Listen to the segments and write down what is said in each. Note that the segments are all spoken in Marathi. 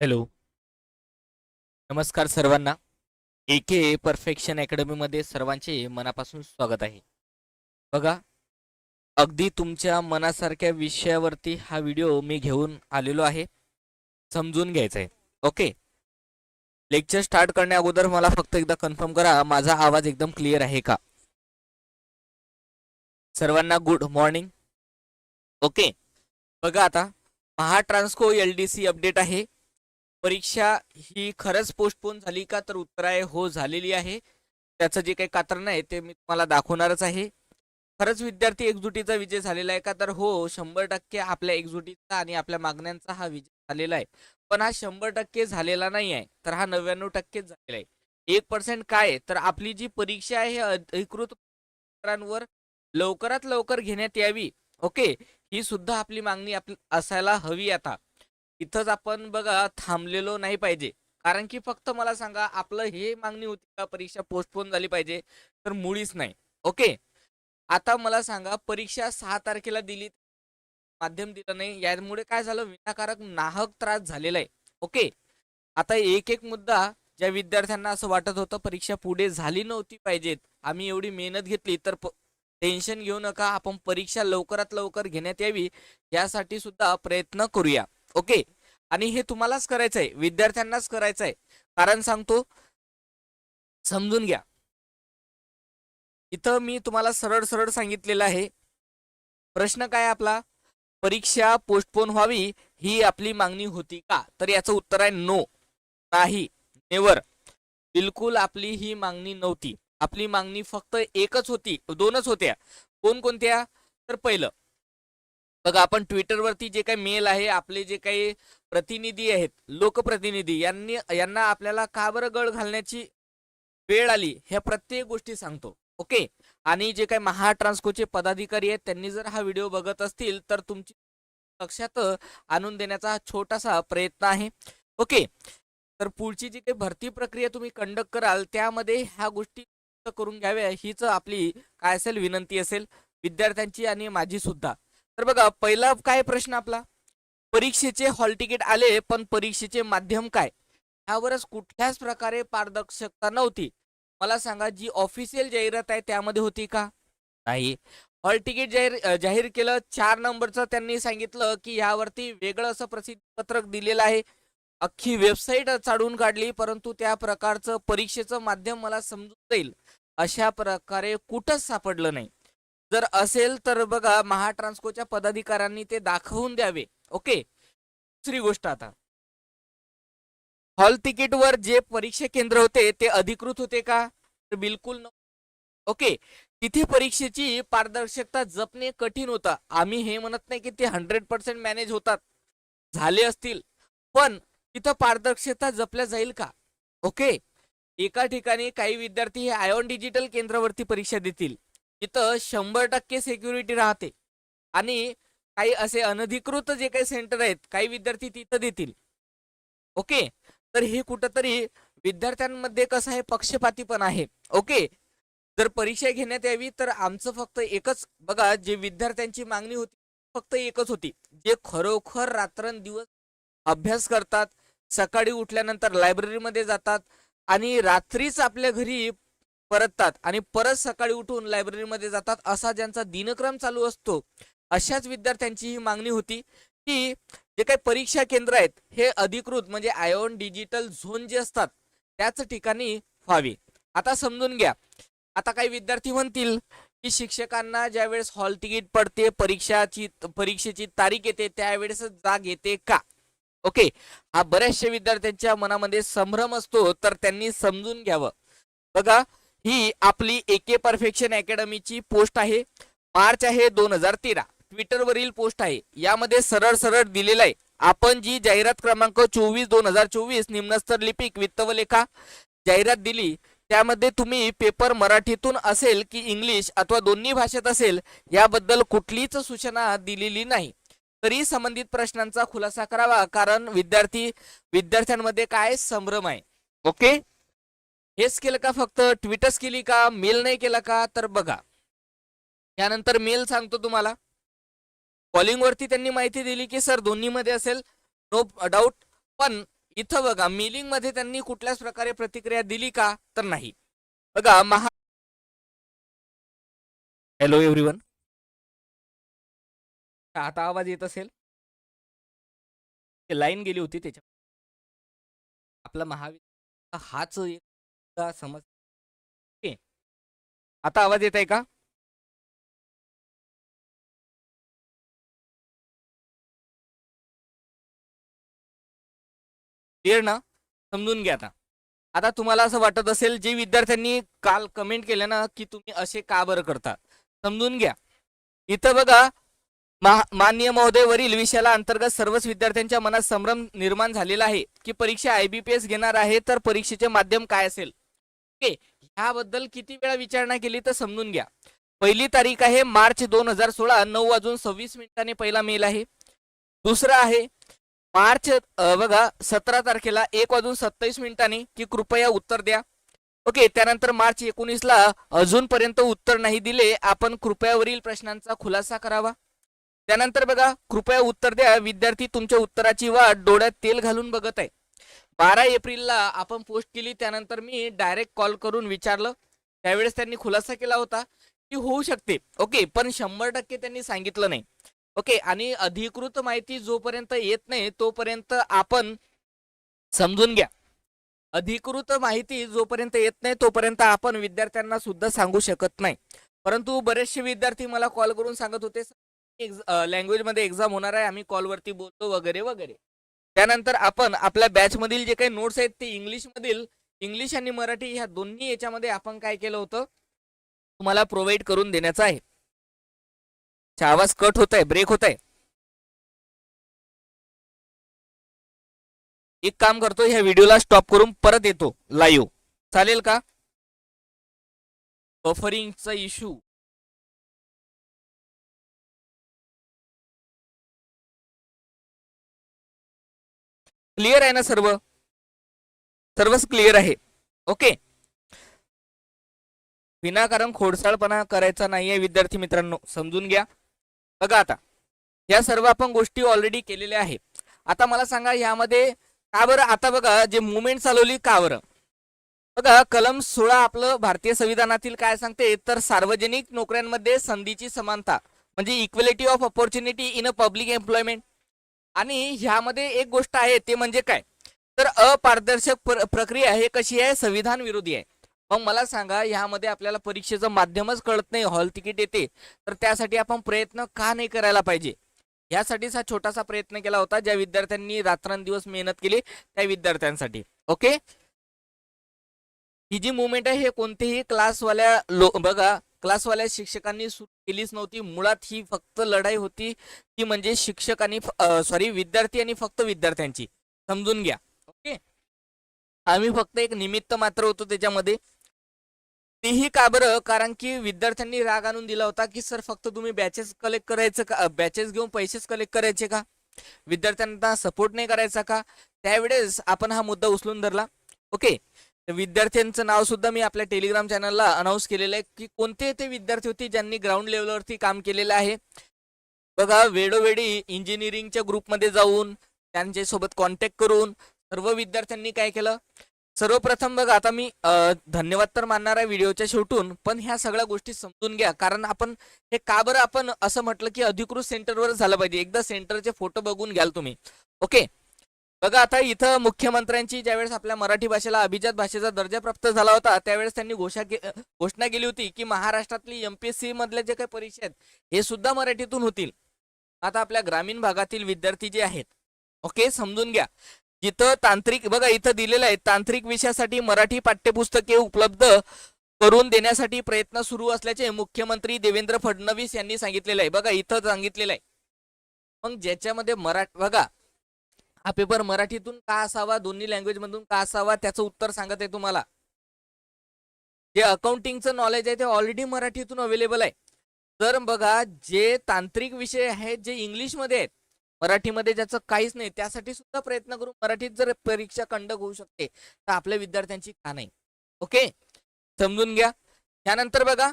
हॅलो. नमस्कार सर्वांना. ए के परफेक्शन अकॅडमीमध्ये सर्वांचे मनापासून स्वागत आहे. बघा अगदी तुमच्या मनासारख्या विषयावरती हा व्हिडिओ मी घेऊन आलेलो आहे. समजून घ्यायचा आहे ओके? लेक्चर स्टार्ट करण्या अगोदर मला फक्त एकदा कन्फर्म करा माझा आवाज एकदम क्लिअर आहे का? सर्वांना गुड मॉर्निंग. ओके? बघा आता Mahatransco L D C update आहे. परीक्षा ही खरंच पोस्टपोन झाली का तर उत्तर आहे हो झालेली आहे. त्याचं जे काही कात्रण आहे ते मी तुम्हाला दाखवणारच आहे. खरंच विद्यार्थी एकजुटीचा विजय झालेला आहे का तर हो शंभर टक्के आपल्या एकजुटीचा आणि आपल्या मागण्यांचा हा विजय झालेला आहे. पण हा शंभर टक्के झालेला नाही आहे तर हा नव्याण्णव टक्केच झालेला आहे. एक पर्सेंट काय? आहे तर आपली जी परीक्षा आहे अधिकृत पत्रांवर लवकरात लवकर घेण्यात यावी. ओके? ही सुद्धा आपली मागणी आपली असायला हवी आता. इथंच आपण बघा थांबलेलो नाही पाहिजे. कारण की फक्त मला सांगा आपलं हे मागणी होती का परीक्षा पोस्टपोन झाली पाहिजे? तर मुळीच नाही. ओके आता मला सांगा परीक्षा सहा तारखेला दिली माध्यम दिलं नाही. यामुळे काय झालं? विनाकारक नाहक त्रास झालेला आहे. ओके आता एक एक मुद्दा ज्या विद्यार्थ्यांना असं वाटत होतं परीक्षा पुढे झाली नव्हती पाहिजेत. आम्ही एवढी मेहनत घेतली तर टेन्शन घेऊ नका. आपण परीक्षा लवकरात लवकर घेण्यात यावी. यासाठी सुद्धा प्रयत्न करूया. ओके? आणि हे तुम्हालाच करायचं आहे विद्यार्थ्यांनाच करायचं आहे कारण सांगतो समजून घ्या. इथं मी तुम्हाला सरळ सरळ सांगितलेलं आहे. प्रश्न काय आपला? परीक्षा पोस्टपोन व्हावी ही आपली मागणी होती का? तर याचं उत्तर आहे नो नाही. नेवर बिलकुल आपली ही मागणी नव्हती. आपली मागणी फक्त एकच होती दोनच होत्या. कोणकोणत्या तर पहिलं बघा आपण ट्विटरवरती जे काही मेल आहे आपले जे काही प्रतिनिधी आहेत लोकप्रतिनिधी यांनी यांना आपल्याला का बरं गळ घालण्याची वेळ आली ह्या प्रत्येक गोष्टी सांगतो ओके? आणि जे काही महाट्रान्सकोचे पदाधिकारी आहेत त्यांनी जर हा व्हिडिओ बघत असतील तर तुमची लक्षात आणून देण्याचा हा छोटासा प्रयत्न आहे ओके? तर पुढची जी काही भरती प्रक्रिया तुम्ही कंडक्ट कराल त्यामध्ये ह्या गोष्टी करून घ्याव्या हीच आपली काय असेल विनंती असेल विद्यार्थ्यांची आणि माझी सुद्धा. तर बघा पहिला काय प्रश्न आपला? परीक्षेचे हॉल तिकीट आले पण परीक्षेचे माध्यम काय? ह्यावरच कुठल्याच प्रकारे पारदर्शकता नव्हती. मला सांगा जी ऑफिशियल जाहिरात आहे त्यामध्ये होती का? नाही. हॉल तिकीट जाहीर जाहीर केलं चार नंबरचं त्यांनी सांगितलं की यावरती वेगळं असं प्रसिद्ध पत्रक दिलेलं आहे. अख्खी वेबसाईट चाडून काढली परंतु त्या प्रकारचं परीक्षेचं माध्यम मला समजून जाईल. अशा प्रकारे कुठंच सापडलं नाही. जर असेल तर बघा महाट्रान्सकोच्या पदाधिकाऱ्यांनी ते दाखवून द्यावे. ओके? दुसरी गोष्ट आता. हॉल तिकीटवर जे परीक्षा केंद्र होते ते अधिकृत होते का? तर बिलकुल ओके? तिथे परीक्षेची पारदर्शकता जपणे कठीण होतं. आम्ही हे म्हणत नाही की ते हंड्रेड पर्सेंट मॅनेज होतात. झाले असतील. पण तिथं पारदर्शकता जपल्या जाईल का? ओके? एका ठिकाणी काही विद्यार्थी हे आयॉन डिजिटल केंद्रावरती परीक्षा देतील. इथं शंभर टक्के सिक्युरिटी राहते. आणि काही असे अनधिकृत जे काही सेंटर आहेत काही विद्यार्थी तिथं देतील. ओके तर हे कुठंतरी विद्यार्थ्यांमध्ये कसं आहे पक्षपाती पण आहे. ओके जर परीक्षा घेण्यात यावी तर आमचं फक्त एकच बघा जे विद्यार्थ्यांची मागणी होती फक्त एकच होती. जे खरोखर रात्रंदिवस अभ्यास करतात सकाळी उठल्यानंतर लायब्ररीमध्ये जातात आणि रात्रीच आपल्या घरी परततात आणि परत सकाळी उठून लायब्ररीमध्ये जातात असा ज्यांचा दिनक्रम चालू असतो अशाच विद्यार्थ्यांची ही मागणी होती की जे काही परीक्षा केंद्र आहेत हे अधिकृत म्हणजे आयोन डिजिटल झोन जे असतात त्याच ठिकाणी व्हावी. आता समजून घ्या. आता काही विद्यार्थी म्हणतील की शिक्षकांना ज्या वेळेस हॉल तिकीट पडते परीक्षाची परीक्षेची तारीख येते त्यावेळेस जाग येते का? ओके. हा बऱ्याचशा विद्यार्थ्यांच्या मनामध्ये संभ्रम असतो तर त्यांनी समजून घ्यावं. बघा ही आपली एके परफेक्शन अकॅडमीची पोस्ट आहे. मार्च आहे दोन हजार तेरा. ट्विटरवरील पोस्ट आहे. यामध्ये सरळ सरळ दिलेलं आहे. आपण जी जाहिरात क्रमांक चोवीस दोन हजार चोवीस निम्नस्तर लिपिक वित्त व लेखा जाहिरात दिली त्यामध्ये तुम्ही पेपर मराठीतून असेल की इंग्लिश अथवा दोन्ही भाषेत असेल याबद्दल कुठलीच सूचना दिलेली नाही. तरी संबंधित प्रश्नांचा खुलासा करावा कारण विद्यार्थी विद्यार्थ्यांमध्ये काय संभ्रम आहे. ओके? हेच केलं का फक्त? ट्विटच केली का? मेल नाही केला का? तर बघा. यानंतर मेल सांगतो तुम्हाला. कॉलिंग वरती त्यांनी माहिती दिली की सर दोन्हीमध्ये असेल नो डाऊट पण इथं बघा मेलिंगमध्ये त्यांनी कुठल्याच प्रकारे प्रतिक्रिया दिली का? तर नाही. बघा महा हॅलो एव्हरीवन आता आवाज येत असेल? लाईन गेली होती त्याच्या आपला महाविद्यालय हाच एक समज? ओके. आता आवाज येत आहे का? क्लिअर ना? समजून घ्या आता. आता तुम्हाला असं वाटत असेल जे विद्यार्थ्यांनी काल कमेंट केलं ना की तुम्ही असे का बरं करता? समजून घ्या. इथं बघा मान्य महोदयवरील महोदय वरील विषयाला अंतर्गत सर्वच विद्यार्थ्यांच्या मनात संभ्रम निर्माण झालेला आहे की परीक्षा आयबीपीएस घेणार आहे तर परीक्षेचे माध्यम काय असेल? ओके ह्याबद्दल किती वेळा विचारणा केली तर समजून घ्या. पहिली तारीख आहे मार्च दोन हजार सोळा नऊ वाजून सव्वीस मिनिटांनी पहिला मेल आहे. दुसरा आहे मार्च बघा सतरा तारखेला एक वाजून सत्तावीस मिनिटांनी की कृपया उत्तर द्या. ओके त्यानंतर मार्च एकोणीसला अजूनपर्यंत उत्तर नाही दिले आपण कृपयावरील प्रश्नांचा खुलासा करावा. त्यानंतर बघा कृपया उत्तर द्या. विद्यार्थी तुमच्या उत्तराची वाट डोळ्यात तेल घालून बघत आहे. बारा एप्रिलला आपण पोस्ट केली त्यानंतर मी डायरेक्ट कॉल करून विचारलं. त्यावेळेस त्यांनी खुलासा केला होता की होऊ शकते. ओके पण शंभर टक्के त्यांनी सांगितलं नाही. ओके आणि अधिकृत माहिती जोपर्यंत येत नाही तोपर्यंत आपण समजून घ्या. अधिकृत माहिती जोपर्यंत येत नाही तोपर्यंत आपण विद्यार्थ्यांना सुद्धा सांगू शकत नाही. परंतु बरेचसे विद्यार्थी मला कॉल करून सांगत होते लँग्वेजमध्ये एक्झाम होणार आहे आम्ही कॉलवरती बोलतो वगैरे वगैरे. त्यानंतर आपण आपल्या बॅच मधील जे काही नोट्स आहेत ते इंग्लिश मधील इंग्लिश आणि मराठी ह्या दोन्ही याच्यामध्ये आपण काय केलं होतं? तुम्हाला प्रोव्हाइड करून देण्याचं आहे. आवाज कट होत आहे ब्रेक होत आहे एक काम करतो ह्या व्हिडिओला स्टॉप करून परत येतो लाईव्ह चालेल का? बफरिंगचा इश्यू क्लिअर आहे ना सर्व? सर्वच क्लिअर आहे. ओके. विनाकारण खोडसाळपणा करायचा नाहीये विद्यार्थी मित्रांनो. समजून घ्या. बघा आता. या सर्व आपण गोष्टी ऑलरेडी केलेल्या आहे आता मला सांगा यामध्ये का बरं? आता बघा जे मुवमेंट चालवली का बरं? बघा कलम सोळा आपलं भारतीय संविधानातील काय सांगते? तर सार्वजनिक नोकऱ्यांमध्ये संधीची समानता म्हणजे equality of opportunity in a public employment आणि ह्यामध्ये एक गोष्ट आहे ते म्हणजे काय? तर अपारदर्शक प्र- प्रक्रिया हे कशी आहे? संविधान विरोधी आहे. मग मला सांगा ह्यामध्ये आपल्याला परीक्षेचं माध्यमच कळत नाही हॉल तिकीट येते तर त्यासाठी आपण प्रयत्न का नाही करायला पाहिजे? यासाठीच हा छोटासा प्रयत्न केला होता ज्या विद्यार्थ्यांनी रात्रंदिवस मेहनत केली त्या विद्यार्थ्यांसाठी. ओके? ही जी मुवमेंट आहे हे कोणतेही क्लासवाल्या लो बघा क्लासवाल्या शिक्षकांनी सुरू केलीच नव्हती. मुळात ही फक्त लढाई होती ती म्हणजे शिक्षक आणि सॉरी विद्यार्थी आणि फक्त विद्यार्थ्यांची. समजून घ्या. ओके? आम्ही फक्त एक निमित्त मात्र होतो त्याच्यामध्ये. तेही का बरं? कारण की विद्यार्थ्यांनी राग आणून दिला होता की सर फक्त तुम्ही बॅचेस कलेक्ट करायचं का? बॅचेस घेऊन पैसेच कलेक्ट करायचे का? विद्यार्थ्यांना सपोर्ट नाही करायचा का? त्यावेळेस आपण हा मुद्दा उचलून धरला. ओके? विद्यार्थ्यांचं नाव सुद्धा मी आपल्या टेलिग्राम चॅनलला अनाऊन्स केलेलं आहे की कोणते ते विद्यार्थी होते ज्यांनी ग्राउंड लेवलवरती काम केलेलं आहे. बघा वेळोवेळी इंजिनिअरिंगच्या ग्रुपमध्ये जाऊन त्यांच्यासोबत कॉन्टॅक्ट करून सर्व विद्यार्थ्यांनी काय केलं? सर्वप्रथम बघा आता मी धन्यवाद तर मानणार आहे व्हिडिओच्या शेवटून पण ह्या सगळ्या गोष्टी समजून घ्या. कारण आपण हे का बरं आपण असं म्हटलं की अधिकृत सेंटरवर झालं पाहिजे? एकदा सेंटरचे फोटो बघून घ्याल तुम्ही. ओके बघा आता इथं मुख्यमंत्र्यांची ज्यावेळेस आपल्या मराठी भाषेला अभिजात भाषेचा दर्जा प्राप्त झाला होता त्यावेळेस त्यांनी घोषणा घोषणा केली होती की महाराष्ट्रातली एमपीएससी मधल्या जे काही परीक्षा आहेत हे सुद्धा मराठीतून होतील. आता आपल्या ग्रामीण भागातील विद्यार्थी जे आहेत ओके समजून घ्या. जिथं तांत्रिक बघा इथं दिलेलं आहे तांत्रिक विषयासाठी मराठी पाठ्यपुस्तके उपलब्ध करून देण्यासाठी प्रयत्न सुरू असल्याचे मुख्यमंत्री देवेंद्र फडणवीस यांनी सांगितलेलं आहे. बघा इथं सांगितलेलं आहे. मग ज्याच्यामध्ये मराठी बघा हा पेपर मराठीतून का असावा दोन्ही लँग्वेज मधून का असावा त्याचं उत्तर सांगत आहे तुम्हाला. जे अकाउंटिंगचं नॉलेज आहे ते ऑलरेडी मराठीतून अवेलेबल आहे. तर बघा जे तांत्रिक विषय आहेत जे इंग्लिशमध्ये आहेत मराठीमध्ये ज्याचं काहीच नाही त्यासाठी सुद्धा प्रयत्न करून मराठीत जर परीक्षा कंडक होऊ शकते तर आपल्या विद्यार्थ्यांची का नाही? ओके? समजून घ्या. त्यानंतर बघा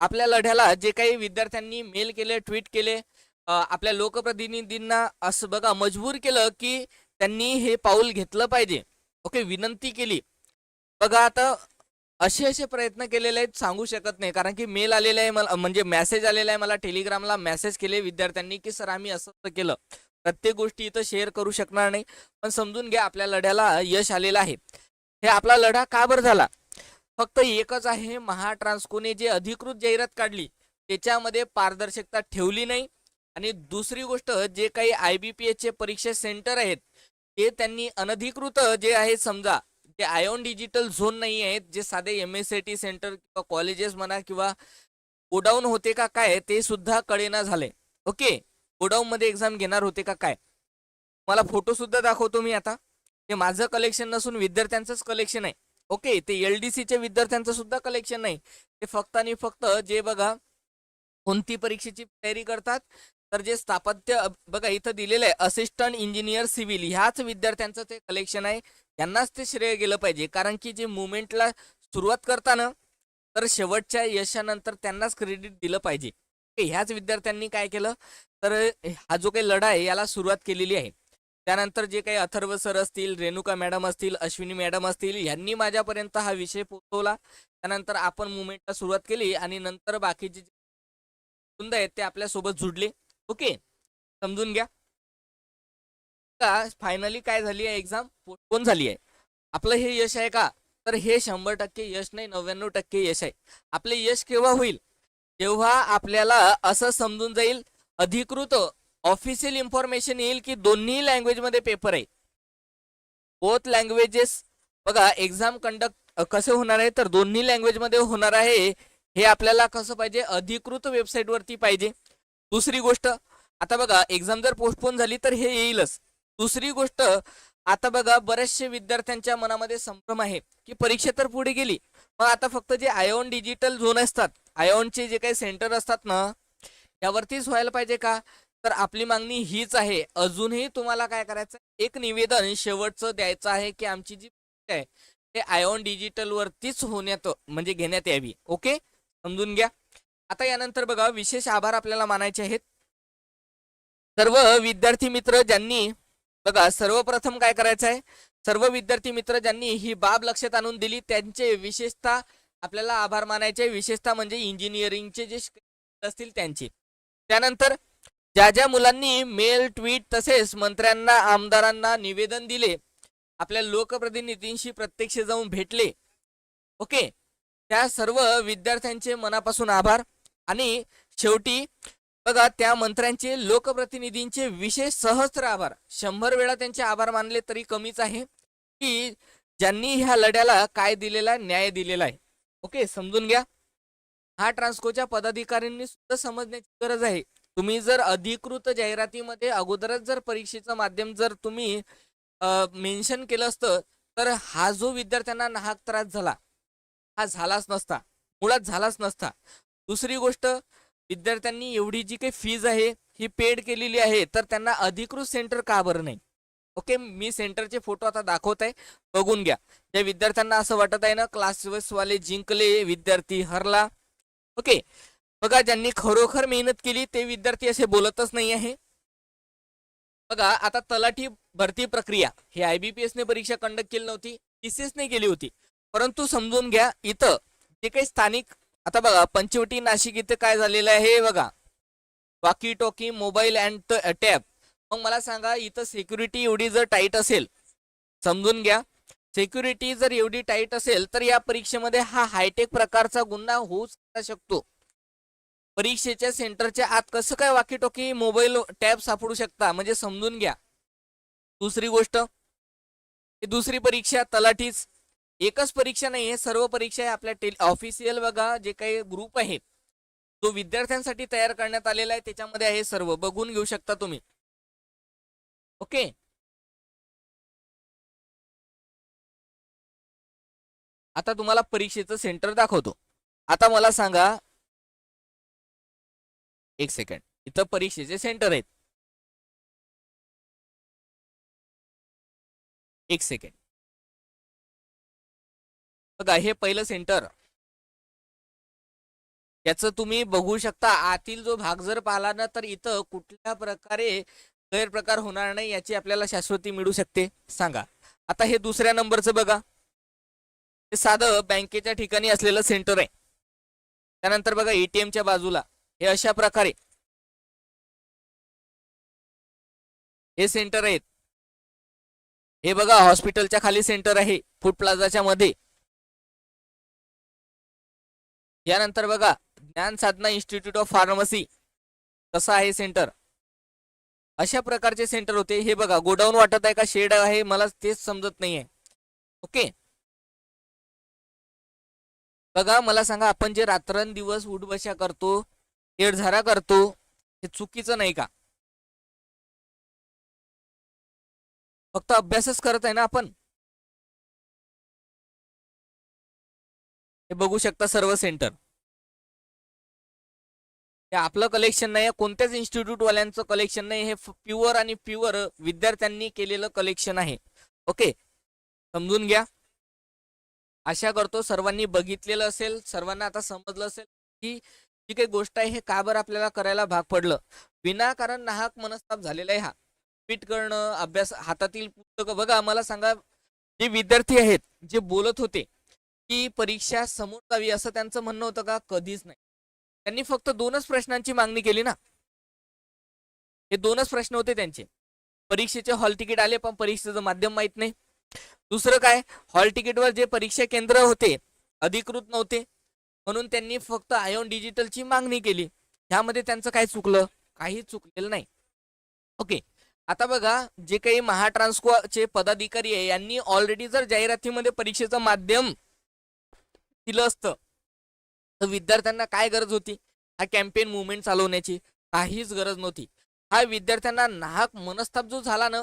आपल्या लढ्याला जे काही विद्यार्थ्यांनी मेल केले ट्विट केले आपल्या लोकप्रतिनिधींना असं बघा मजबूर केलं की त्यांनी हे पाऊल घेतलं पाहिजे. ओके विनंती केली. बघा आता असे असे प्रयत्न केलेले आहेत सांगू शकत नाही. कारण की मेल आलेला आहे मला म्हणजे मेसेज आलेला आहे मला टेलिग्रामला मेसेज केले विद्यार्थ्यांनी की सर आम्ही असं केलं. प्रत्येक गोष्टी इथं शेअर करू शकणार नाही. पण समजून घ्या आपल्या लढ्याला यश आलेलं आहे. हे आपला लढा का बरं झाला? फक्त एकच आहे महाट्रान्सकोने जे अधिकृत जाहिरात काढली त्याच्यामध्ये पारदर्शकता ठेवली नाही. आणि दुसरी गोष्ट जे काही आय बी पी एसचे परीक्षा सेंटर आहेत ते त्यांनी अनधिकृत जे आहे समजा जे आयोन डिजिटल झोन नाही आहेत जे साधे M S C T centre किंवा कॉलेजेस म्हणा किंवा गोडाऊन होते का काय ते सुद्धा कळेना झाले. ओके? गोडाऊन मध्ये एक्झाम घेणार होते का काय? मला फोटो सुद्धा दाखवतो मी आता. ते माझं कलेक्शन नसून विद्यार्थ्यांचंच कलेक्शन आहे. ओके? ते एल डी सीच्या विद्यार्थ्यांचं सुद्धा कलेक्शन नाही. ते फक्त आणि फक्त जे बघा कोणती परीक्षेची तयारी करतात तर जे स्थापत्य बघा इथं दिलेलं आहे असिस्टंट इंजिनियर सिव्हिल ह्याच विद्यार्थ्यांचं ते कलेक्शन आहे. यांनाच ते श्रेय गेलं पाहिजे. कारण की जे मुवमेंटला सुरुवात करताना तर शेवटच्या यशानंतर त्यांनाच क्रेडिट दिलं पाहिजे. ह्याच विद्यार्थ्यांनी काय केलं? तर हा जो काही लढा आहे याला सुरुवात केलेली आहे. त्यानंतर जे काही अथर्व सर असतील रेणुका मॅडम असतील अश्विनी मॅडम असतील यांनी माझ्यापर्यंत हा विषय पोहोचवला. त्यानंतर आपण मुवमेंटला सुरुवात केली आणि नंतर बाकीचे जे आहेत ते आपल्यासोबत जुडले. ओके समजून घ्या. का फायनली काय झाली आहे एक्झाम पोस्टपोन झाली आहे. आपलं हे यश आहे का? तर हे शंभर टक्के यश नाही नव्याण्णव टक्के यश आहे. आपले यश केव्हा होईल? तेव्हा आपल्याला असं समजून जाईल अधिकृत ऑफिशियल इन्फॉर्मेशन येईल की दोन्ही लँग्वेजमध्ये पेपर आहे. बोथ लँग्वेजेस बघा एक्झाम कंडक्ट कसे होणार आहे? तर दोन्ही लँग्वेजमध्ये होणार आहे. हे आपल्याला कसं पाहिजे? अधिकृत वेबसाईट वरती पाहिजे. दुसरी गोष्ट आता बघा एक्झाम जर पोस्टपोन झाली तर हे येईलच. दुसरी गोष्ट आता बघा बरेचसे विद्यार्थ्यांच्या मनामध्ये संभ्रम आहे की परीक्षा तर पुढे गेली मग आता फक्त जे आयोन डिजिटल झोन असतात आयोनचे जे काही सेंटर असतात ना यावरतीच व्हायला पाहिजे का? तर आपली मागणी हीच आहे. अजूनही तुम्हाला काय करायचं एक निवेदन शेवटचं द्यायचं आहे की आमची जी आहे ते आयोन डिजिटल वरतीच होण्यात म्हणजे घेण्यात यावी. ओके समजून घ्या. आता यानंतर बघा विशेष आभार आपल्याला मानायचे आहेत. सर्व विद्यार्थी मित्र ज्यांनी बघा सर्वप्रथम काय करायचं आहे? सर्व विद्यार्थी मित्र ज्यांनी ही बाब लक्षात आणून दिली त्यांचे विशेषतः आपल्याला आभार मानायचे विशेषतः म्हणजे इंजिनिअरिंगचे जे असतील त्यांचे. त्यानंतर ज्या ज्या मुलांनी मेल ट्विट तसेच मंत्र्यांना आमदारांना निवेदन दिले आपल्या लोकप्रतिनिधींशी प्रत्यक्ष जाऊन भेटले ओके? त्या सर्व विद्यार्थ्यांचे मनापासून आभार. आणि शेवटी बघा त्या मंत्र्यांचे लोकप्रतिनिधींचे विशेष सहस्त्र आभार. शंभर वेळा त्यांचे आभार मानले तरी कमीच आहे. की ज्यांनी ह्या लढ्याला काय दिलेला न्याय दिलेला आहे. ओके समजून घ्या. हा ट्रान्सकोच्या पदाधिकाऱ्यांनी सुद्धा समजण्याची गरज आहे. तुम्ही जर अधिकृत जाहिरातीमध्ये अगोदरच जर परीक्षेचं माध्यम जर तुम्ही मेन्शन केलं असतं तर हा जो विद्यार्थ्यांना नाहक त्रास झाला हा झालाच नसता. मुळात झालाच नसता. दुसरी गोष्ट विद्यार्थ्यांनी एवढी जी काही फीज आहे ही पेड केलेली आहे तर त्यांना अधिकृत सेंटर का बरं नाही? ओके मी सेंटरचे फोटो आता दाखवत आहे बघून घ्या. त्या विद्यार्थ्यांना असं वाटत आहे ना क्लासवाले जिंकले विद्यार्थी हरला. ओके बघा ज्यांनी खरोखर मेहनत केली ते विद्यार्थी असे बोलतच नाही आहे. बघा आता तलाठी भरती प्रक्रिया हे आयबीपीएस ने परीक्षा कंडक्ट केली नव्हती टीसीएस ने केली होती. परंतु समजून घ्या इथं जे काही स्थानिक आता बघा पंचवटी नाशिक इथे काय झालेलं आहे हे बघा. Walkie talkie mobile and tab मग मला सांगा इथं सिक्युरिटी एवढी जर टाईट असेल समजून घ्या. सिक्युरिटी जर एवढी टाईट असेल तर या परीक्षेमध्ये हा हायटेक प्रकारचा गुन्हा होऊ शकतो. परीक्षेच्या सेंटरच्या आत कसं काय वाकी टोकी मोबाईल टॅब सापडू शकता? म्हणजे समजून घ्या. दुसरी गोष्ट दुसरी परीक्षा तलाठीच. एकच परीक्षा नाही आहे सर्व परीक्षा आहे आपल्या टेल ऑफिशियल बघा जे काही ग्रुप आहे जो विद्यार्थ्यांसाठी तयार करण्यात आलेला आहे त्याच्यामध्ये आहे सर्व. बघून घेऊ शकता तुम्ही. ओके? आता तुम्हाला परीक्षेचं सेंटर दाखवतो. आता मला सांगा एक सेकंड इथं परीक्षेचे सेंटर आहेत. एक सेकंड बघा हे पहिलं सेंटर याचं तुम्ही बघू शकता आतील जो भाग जर पाहिला ना तर इथं कुठल्या प्रकारे गैरप्रकार होणार नाही याची आपल्याला शाश्वती मिळू शकते. सांगा. आता हे दुसऱ्या नंबरचं बघा. हे साधं बँकेच्या ठिकाणी असलेलं सेंटर आहे. त्यानंतर बघा एटीएमच्या च्या बाजूला. हे अशा प्रकारे. हे सेंटर आहेत. हे बघा हॉस्पिटलच्या खाली सेंटर आहे फूड प्लाझाच्या मध्ये. यानंतर बघा ज्ञान साधना इन्स्टिट्यूट ऑफ फार्मसी कसं आहे सेंटर अशा प्रकारचे सेंटर होते. हे बघा गोडाऊन वाटत आहे का? शेड आहे? मला तेच समजत नाहीये. ओके? बघा मला सांगा आपण जे रात्रंदिवस उठबशा करतो हेडझारा करतो हे चुकीचं नाही का? फक्त अभ्यासच करत आहे ना आपण? हे बघू शकता सर्व सेंटर. हे आपलं कलेक्शन नाही कोणत्याच इन्स्टिट्यूट वाल्यांचं कलेक्शन नाही हे प्युअर आणि प्युअर विद्यार्थ्यांनी केलेलं कलेक्शन आहे. ओके समजून घ्या. आशा करतो सर्वांनी बघितलेलं असेल सर्वांना आता समजलं असेल की जी काही गोष्ट आहे हे का बरं आपल्याला करायला भाग पडलं? विनाकारण नाहक मनस्ताप झालेला आहे हा. पीट करणं अभ्यास हातातील पुस्तकं बघा मला सांगा जे विद्यार्थी आहेत जे बोलत होते की परीक्षा समोर जावी असं त्यांचं म्हणणं होतं का? कधीच नाही. त्यांनी फक्त दोनच प्रश्नांची मागणी केली ना. हे दोनच प्रश्न होते त्यांचे. परीक्षेचे हॉल तिकीट आले पण परीक्षेचं माध्यम माहीत नाही. दुसरं काय? हॉल तिकीटवर जे परीक्षा केंद्र होते अधिकृत नव्हते. म्हणून त्यांनी फक्त आयोन डिजिटलची मागणी केली. ह्यामध्ये त्यांचं काय चुकलं? काही चुकलेलं नाही. ओके. आता बघा जे काही महाट्रान्सकोचे पदाधिकारी आहे यांनी ऑलरेडी जर जाहिरातीमध्ये परीक्षेचं माध्यम दिलं असतं. तर विद्यार्थ्यांना काय गरज होती? हा कॅम्पेन मुवमेंट चालवण्याची काहीच गरज नव्हती. हा विद्यार्थ्यांना नाहक मनस्ताप जो झाला ना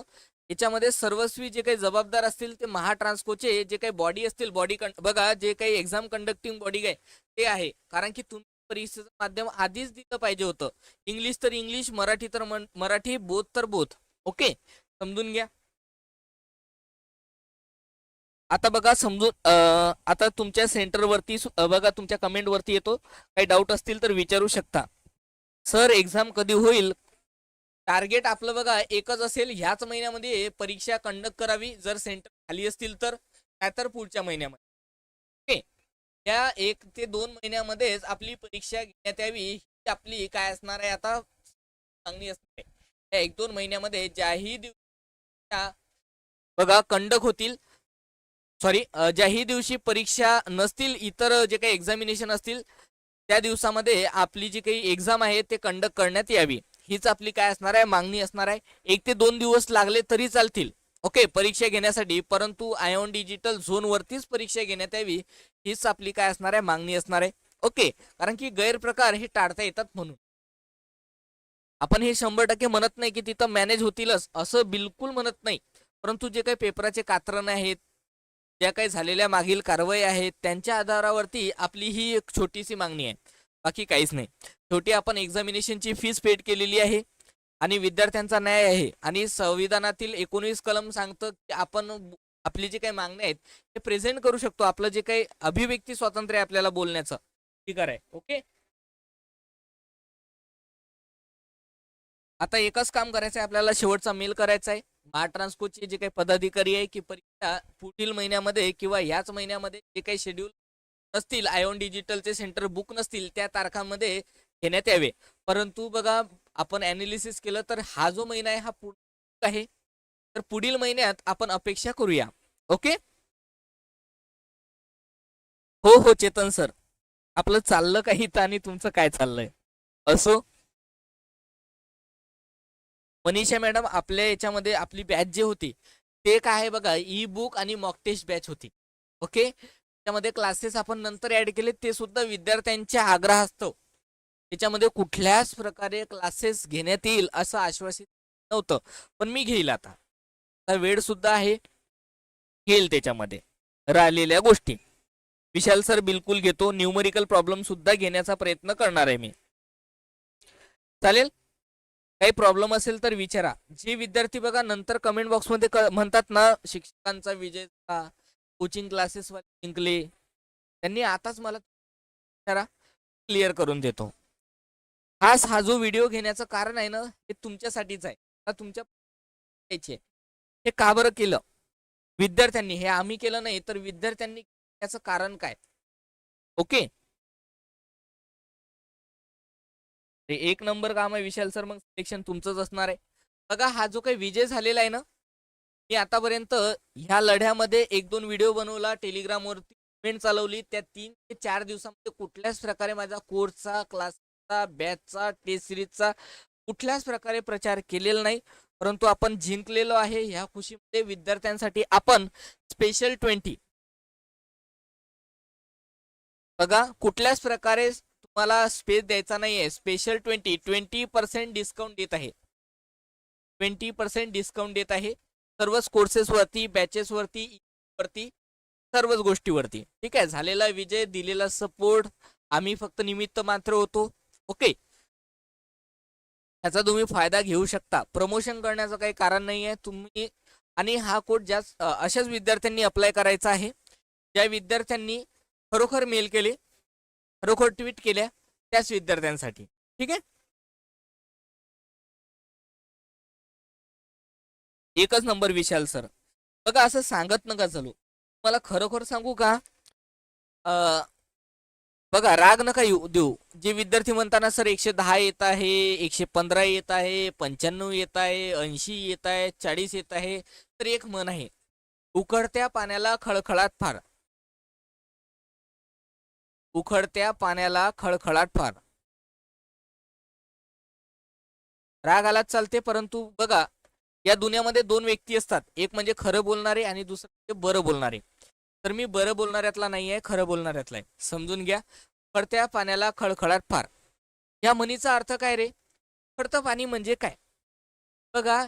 याच्यामध्ये सर्वस्वी जे काही जबाबदार असतील ते महाट्रान्सकोचे जे काही बॉडी असतील बॉडी बघा जे काही एक्झाम कंडक्टिंग बॉडी आहे ते आहे. कारण की तुम्ही परीक्षेचं माध्यम आधीच दिलं पाहिजे होतं. इंग्लिश तर इंग्लिश मराठी तर मराठी बोध तर बोध ओके समजून घ्या. आता बघा समजून आता तुमच्या सेंटरवरती बघा तुमच्या कमेंट वरती येतो. काही डाऊट असतील तर विचारू शकता. सर एक्झाम कधी होईल? टार्गेट आपलं बघा एकच असेल ह्याच महिन्यामध्ये परीक्षा कंडक्ट करावी. जर सेंटर खाली असतील तर नाहीतर पुढच्या महिन्यामध्ये. ओके? या एक ते दोन महिन्यामध्येच आपली परीक्षा घेण्यात यावी. ही आपली काय असणार आहे आता? चांगली असणार आहे. एक दोन महिन्यामध्ये ज्याही दिवशी बघा कंडक्ट होतील. सॉरी ज्याही दिवशी परीक्षा नसतील इतर जे काही एक्झामिनेशन असतील त्या दिवसामध्ये आपली जी काही एक्झाम आहे ते कंडक्ट करण्यात यावी. हीच आपली काय असणार आहे? मागणी असणार आहे. एक ते दोन दिवस लागले तरी चालतील. ओके परीक्षा घेण्यासाठी परंतु आयोन डिजिटल झोनवरतीच परीक्षा घेण्यात यावी हीच आपली काय असणार आहे? मागणी असणार आहे. ओके कारण की गैरप्रकार हे टाळता येतात म्हणून. आपण हे शंभर टक्के म्हणत नाही की तिथं मॅनेज होतीलच असं बिलकुल म्हणत नाही. परंतु जे काही पेपराचे कात्रण आहेत ज्या काही झालेल्या मागील कारवाई आहेत त्यांच्या आधारावरती आपली ही एक छोटीशी मागणी आहे. बाकी काहीच नाही. छोटी आपण एक्झामिनेशनची फीस पेड केलेली आहे आणि विद्यार्थ्यांचा न्याय आहे आणि संविधानातील एकोणीस कलम सांगतं की आपण आपली जी काही मागण्या आहेत ते प्रेझेंट करू शकतो. आपलं जे काही अभिव्यक्ती स्वातंत्र्य आहे आपल्याला बोलण्याचं. ठीक आहे. ओके? आता एकच काम करायचं आहे आपल्याला शेवटचा मेल करायचा आहे महाट्रान्सकोचे जे काही पदाधिकारी आहे की परीक्षा पुढील महिन्यामध्ये किंवा याच महिन्यामध्ये जे काही शेड्यूल नसतील आयोन डिजिटलचे सेंटर बुक नसतील त्या तारखांमध्ये घेण्यात यावे. परंतु बघा आपण अनालिसिस केलं तर हा जो महिना आहे हा पुढील आहे. तर पुढील महिन्यात आपण अपेक्षा करूया. ओके? हो हो चेतन सर. आपलं चाललं काही तर आणि तुमचं काय चाललंय? असो. मनीषा मॅडम आपल्या याच्यामध्ये आपली बॅच जी होती ते काय आहे बघा ई बुक आणि मॉक टेस्ट बॅच होती. ओके त्यामध्ये क्लासेस आपण नंतर ऍड केले ते सुद्धा विद्यार्थ्यांच्या आग्रह असतो. त्याच्यामध्ये कुठल्याच प्रकारे क्लासेस घेण्यात येईल असं आश्वासित नव्हतं. पण मी घेईल आता. वेळ सुद्धा आहे. घेईल त्याच्यामध्ये. राहिलेल्या गोष्टी. विशाल सर बिलकुल घेतो. न्यूमरिकल प्रॉब्लेम सुद्धा घेण्याचा प्रयत्न करणार आहे मी. चालेल? काही प्रॉब्लेम असेल तर विचारा. जे विद्यार्थी बघा नंतर कमेंट बॉक्समध्ये क- म्हणतात ना शिक्षकांचा विजय झाला कोचिंग क्लासेस जिंकले. त्यांनी आताच मला विचारा क्लिअर करून देतो. खास हा जो व्हिडिओ घेण्याचं कारण आहे ना हे तुमच्यासाठीच आहे. तुमच्या हे का बरं केलं? विद्यार्थ्यांनी. हे आम्ही केलं नाही तर विद्यार्थ्यांनी याचं कारण काय? ओके? ते एक नंबर काम आहे विशाल सर मग सिलेक्शन तुमचंच असणार आहे. बघा हा जो काही विजय झालेला आहे ना मी आतापर्यंत ह्या लढ्यामध्ये एक दोन व्हिडिओ बनवला टेलिग्रामवरती इव्हेंट चालवली. त्या तीन ते चार दिवसामध्ये कुठल्याच प्रकारे माझा कोर्सचा क्लासचा बॅचचा टेस्ट सिरीजचा कुठल्याच प्रकारे प्रचार केलेला नाही. परंतु आपण जिंकलेलो आहे ह्या खुशीमध्ये विद्यार्थ्यांसाठी आपण स्पेशल ट्वेंटी बघा कुठल्याच प्रकारे तुम्हाला स्पेस द्यायचा नाहीये. Special twenty twenty percent discount देत आहे. ट्वेंटी पर्सेंट डिस्काउंट देत आहे. सर्वच कोर्सेस वरती वरती वरती सर्वच गोष्टीवरती. ठीक आहे? झालेला विजय दिलेला सपोर्ट आम्ही फक्त निमित्त मात्र होतो. ओके त्याचा तुम्ही फायदा घेऊ शकता. प्रमोशन करण्याचं काही कारण नाही आहे तुम्ही आणि हा कोड ज्या अशाच विद्यार्थ्यांनी अप्लाय करायचा आहे. ज्या विद्यार्थ्यांनी खरोखर मेल केले खरोखर ट्विट केल्या त्याच विद्यार्थ्यांसाठी. ठीक आहे? एकच नंबर विशाल सर. बघा असं सांगत नका चालू. मला खरोखर सांगू का? अं, बघा राग नका येऊ देऊ. जे विद्यार्थी म्हणताना सर एकशे दहा येत आहे एकशे पंधरा येत आहे पंच्याण्णव येत आहे ऐंशी येत आहे चाळीस येत आहे तर एक मन आहे. उकळत्या पाण्याला खळखळात फार. उखडत्या पाण्याला खळखळाट फार. राग आलाच चालते परंतु बघा या दुनियामध्ये दोन व्यक्ती असतात. एक म्हणजे खरं बोलणारे आणि दुसरं म्हणजे बरं बोलणारे. तर मी बरं बोलणाऱ्यातला नाही आहे खरं बोलणाऱ्यातला आहे. समजून घ्या खडत्या पाण्याला खळखळाट फार. या म्हणीचा अर्थ काय रे? खडतं पाणी म्हणजे काय? बघा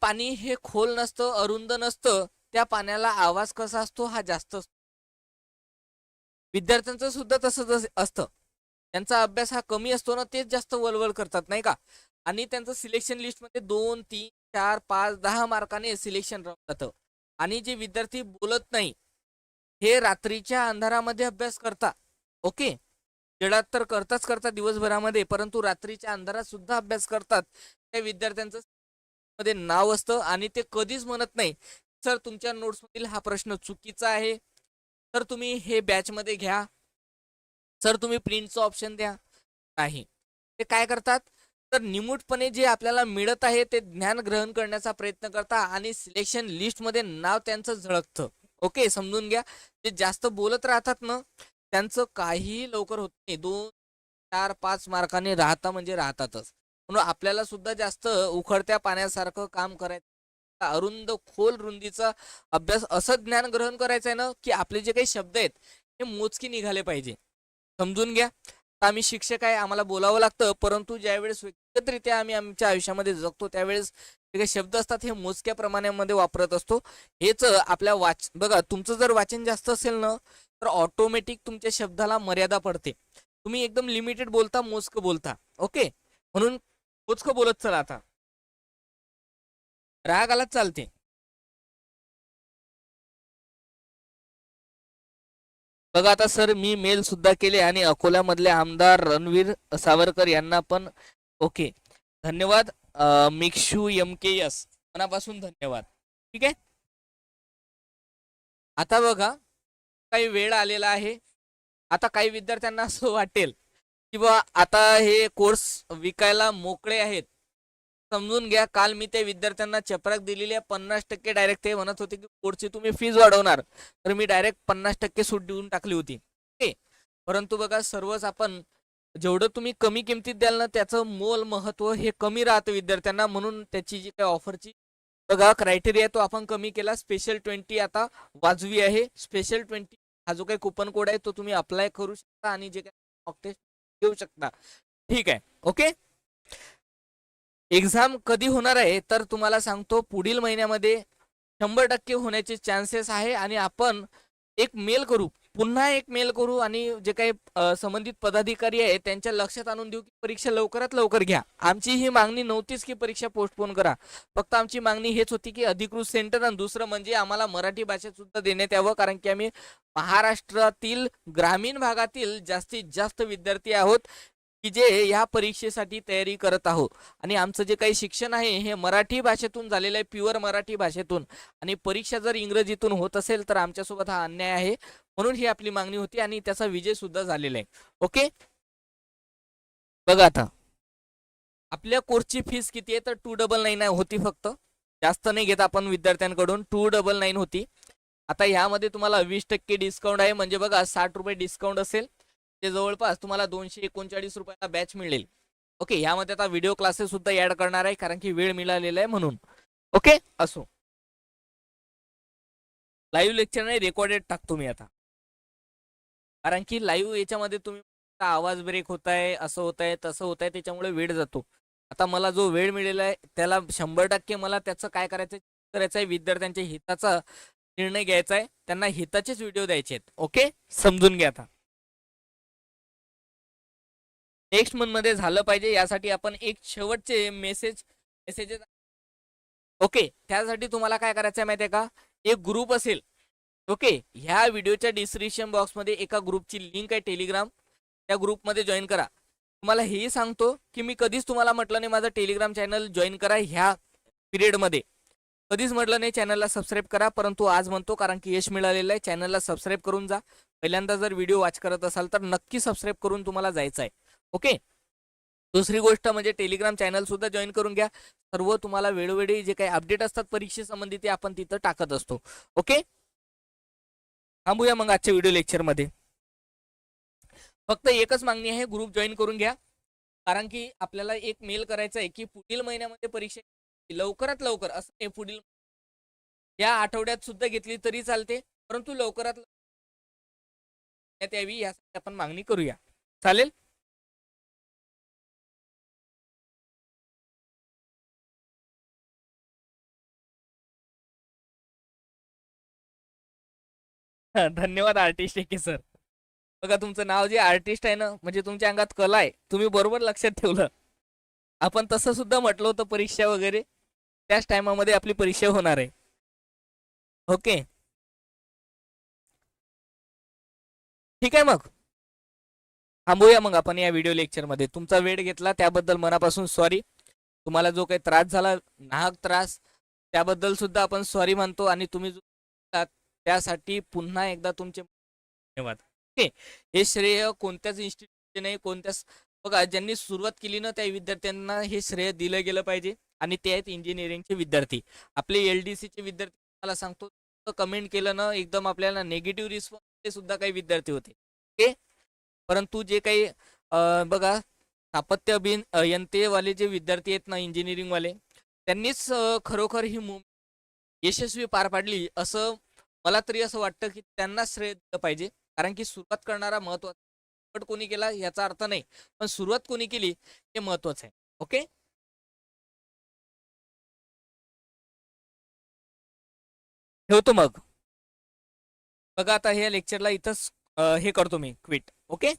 पाणी हे खोल नसतं अरुंद नसतं त्या पाण्याला आवाज कसा असतो? हा जास्त असतो. विद्यार्थ्यांचं सुद्धा तसंच असतं. त्यांचा अभ्यास हा कमी असतो ना तेच जास्त वळवळ करतात नाही का? आणि त्यांचं सिलेक्शन लिस्टमध्ये दोन तीन चार पाच दहा मार्काने सिलेक्शन राहून जातं आणि जे विद्यार्थी बोलत नाही हे रात्रीच्या अंधारामध्ये अभ्यास करता ओके? जडात तर करताच करता दिवसभरामध्ये परंतु रात्रीच्या अंधारात सुद्धा अभ्यास करतात. त्या विद्यार्थ्यांचं मध्ये नाव असतं आणि ते कधीच म्हणत नाही सर तुमच्या नोट्समधील हा प्रश्न चुकीचा आहे. तर तुम्ही हे बॅचमध्ये घ्या. सर तुम्ही प्रिंटचं ऑप्शन द्या. नाही. ते काय करतात? तर निमूटपणे जे आपल्याला मिळत आहे ते ज्ञान ग्रहण करण्याचा प्रयत्न करता आणि सिलेक्शन लिस्टमध्ये नाव त्यांचं झळकतं. ओके समजून घ्या. जे जास्त बोलत राहतात ना त्यांचं काहीही लवकर होत नाही. दोन चार पाच मार्काने राहता म्हणजे राहतातच. म्हणून आपल्याला सुद्धा जास्त उखडत्या पाण्यासारखं काम करायचं अरुंद खोल रुंदीचा अभ्यास असं ज्ञान ग्रहण करायचं आहे ना की आपले जे काही शब्द आहेत हे मोजकी निघाले पाहिजे. समजून घ्या. आम्ही शिक्षक आहे आम्हाला बोलावं लागतं परंतु ज्यावेळेस व्यक्तिगतरित्या आम्ही आमच्या आयुष्यामध्ये जगतो त्यावेळेस जे काही शब्द असतात हे मोजक्या प्रमाणामध्ये वापरत असतो. हेच आपल्या वाच बघा तुमचं जर वाचन जास्त असेल ना तर ऑटोमॅटिक तुमच्या शब्दाला मर्यादा पडते. तुम्ही एकदम लिमिटेड बोलता मोजकं बोलता. ओके? म्हणून मोजकं बोलत चला आता. राग चालते. बघा आता सर मी मेल सुद्धा केले आणि अकोल्यामधले आमदार रणवीर सावरकर यांना पण ओके धन्यवाद. मिक्षू एम के एस मनापासून धन्यवाद. ठीक आहे? आता बघा काही वेळ आलेला आहे. आता काही विद्यार्थ्यांना असं वाटेल की बा आता हे कोर्स विकायला मोकळे आहेत. समजून घ्या. काल मी त्या विद्यार्थ्यांना चपराक दिलेली आहे. पन्नास टक्के डायरेक्ट ते म्हणत होते की कोर्सची तुम्ही फीज वाढवणार. तर मी डायरेक्ट पन्नास टक्के सूट देऊन टाकली होती. ओके? परंतु बघा सर्वच आपण जेवढं तुम्ही कमी किमतीत द्याल ना त्याचं मोल महत्त्व हे कमी राहतं विद्यार्थ्यांना. म्हणून त्याची जी काही ऑफरची बघा क्रायटेरिया तो आपण कमी केला. स्पेशल ट्वेंटी आता वाजवी आहे. स्पेशल ट्वेंटी हा जो काही कुपन कोड आहे तो तुम्ही अप्लाय करू शकता आणि जे काही घेऊ शकता. ठीक आहे. ओके? एक्झाम कधी होणार आहे तर तुम्हाला सांगतो पुढील महिन्यामध्ये शंभर टक्के होण्याचे चान्सेस आहे आणि आपण एक मेल करू पुन्हा एक मेल करू आणि जे काही संबंधित पदाधिकारी आहे त्यांच्या लक्षात आणून देऊ की परीक्षा लवकरात लवकर घ्या. आमची ही मागणी नव्हतीच की परीक्षा पोस्टपोन करा. फक्त आमची मागणी हेच होती की अधिकृत सेंटर आणि दुसरं म्हणजे आम्हाला मराठी भाषेत सुद्धा देण्यात यावं कारण की आम्ही महाराष्ट्रातील ग्रामीण भागातील जास्तीत जास्त विद्यार्थी आहोत. की जे ह्या परीक्षेसाठी तयारी करत आहोत. आणि आमचं जे काही शिक्षण आहे हे मराठी भाषेतून झालेलं आहे प्युअर मराठी भाषेतून. आणि परीक्षा जर इंग्रजीतून होत असेल तर आमच्यासोबत हा अन्याय आहे. म्हणून ही आपली मागणी होती आणि त्याचा विजय सुद्धा झालेला आहे. ओके? बघा आता. आपल्या कोर्सची फीस किती आहे? तर टू डबल नाईन होती फक्त. जास्त नाही घेत आपण विद्यार्थ्यांकडून. टू डबल नाईन होती. आता ह्यामध्ये तुम्हाला वीस टक्के डिस्काउंट आहे. म्हणजे बघा साठ रुपये डिस्काउंट असेल. ते जवळपास तुम्हाला दोनशे एकोणचाळीस रुपयाला बॅच मिळेल. ओके यामध्ये आता व्हिडिओ क्लासेस सुद्धा ऍड करणार आहे कारण की वेळ मिळालेला आहे म्हणून. ओके असो. लाईव्ह लेक्चर नाही रेकॉर्डेड टाकतो मी आता. कारण की लाईव्ह याच्यामध्ये तुम्ही आवाज ब्रेक होत आहे असं होत आहे तसं होत आहे त्याच्यामुळे वेळ जातो. आता मला जो वेळ मिळेला आहे त्याला शंभर टक्के मला त्याचं काय करायचं करायचं आहे विद्यार्थ्यांच्या हिताचा निर्णय घ्यायचा आहे त्यांना हिताचेच व्हिडिओ द्यायचे आहेत ओके समजून घ्या आता. नेक्स्ट मंथमध्ये झालं पाहिजे यासाठी आपण एक शेवटचे मेसेज मेसेजेस ओके त्यासाठी तुम्हाला काय करायचं आहे माहिती आहे का? एक ग्रुप असेल. ओके ह्या व्हिडिओच्या डिस्क्रिप्शन बॉक्समध्ये एका ग्रुपची लिंक आहे टेलिग्राम त्या ग्रुपमध्ये जॉईन करा. तुम्हाला हेही सांगतो की मी कधीच तुम्हाला म्हटलं नाही माझं टेलिग्राम चॅनल जॉईन करा ह्या पिरियडमध्ये कधीच म्हटलं नाही चॅनलला सबस्क्राईब करा परंतु आज म्हणतो कारण की यश मिळालेलं आहे चॅनलला सबस्क्राईब करून जा. पहिल्यांदा जर व्हिडिओ वॉच करत असाल तर नक्की सबस्क्राईब करून तुम्हाला जायचं आहे. ओके? दुसरी गोष्ट म्हणजे टेलिग्राम चॅनल सुद्धा जॉईन करून घ्या. सर्व तुम्हाला वेळोवेळी जे काही अपडेट असतात परीक्षेसंबंधी ते आपण तिथं टाकत असतो. ओके? थांबूया मग आजच्या व्हिडिओ लेक्चरमध्ये फक्त एकच मागणी आहे ग्रुप जॉईन करून घ्या. कारण की आपल्याला एक मेल करायचा आहे की पुढील महिन्यामध्ये परीक्षा लवकरात लवकर असं नाही पुढील या आठवड्यात सुद्धा घेतली तरी चालते. परंतु लवकरात लवकर यावी यासाठी आपण मागणी करूया. चालेल? धन्यवाद आर्टिस्ट एके सर. बघा तुमचं नाव जे आर्टिस्ट आहे ना म्हणजे तुमच्या अंगात कला आहे तुम्ही बरोबर लक्षात ठेवलं. आपण तसं सुद्धा म्हटलं होतं परीक्षा वगैरे. त्याच टायमामध्ये आपली परीक्षा होणार आहे. ओके? ठीक आहे मग. थांबूया मग आपण या व्हिडिओ लेक्चरमध्ये तुमचा वेळ घेतला त्याबद्दल मनापासून सॉरी तुम्हाला जो काही त्रास झाला नाहक त्रास त्याबद्दल सुद्धा आपण सॉरी मानतो आणि तुम्ही जो त्यासाठी पुन्हा एकदा तुमचे धन्यवाद. ओके. हे श्रेय कोणत्याच इन्स्टिट्यूटचे नाही कोणत्याच बघा ज्यांनी सुरुवात केली ना त्या विद्यार्थ्यांना हे श्रेय दिलं गेलं पाहिजे आणि ते आहेत इंजिनिअरिंगचे विद्यार्थी. आपले एल डी सीचे विद्यार्थी मला सांगतो कमेंट केलं ना एकदम आपल्याला नेगेटिव्ह रिस्पॉन्स ते सुद्धा काही विद्यार्थी होते. ओके? परंतु जे काही अं, बघा स्थापत्य अभिन यंत्रेवाले जे विद्यार्थी आहेत ना इंजिनिअरिंगवाले त्यांनीच खरोखर ही मु यशस्वी पार पाडली असं मला तरी असं वाटतं की त्यांना श्रेय दिलं पाहिजे. कारण की सुरुवात करणारा महत्त्वाचा पण कोणी केला याचा अर्थ नाही. पण सुरुवात कोणी केली हे महत्वाचं आहे. ओके? ठेवतो मग. बघा आता ह्या लेक्चरला इथंच हे करतो मी. Quit okay?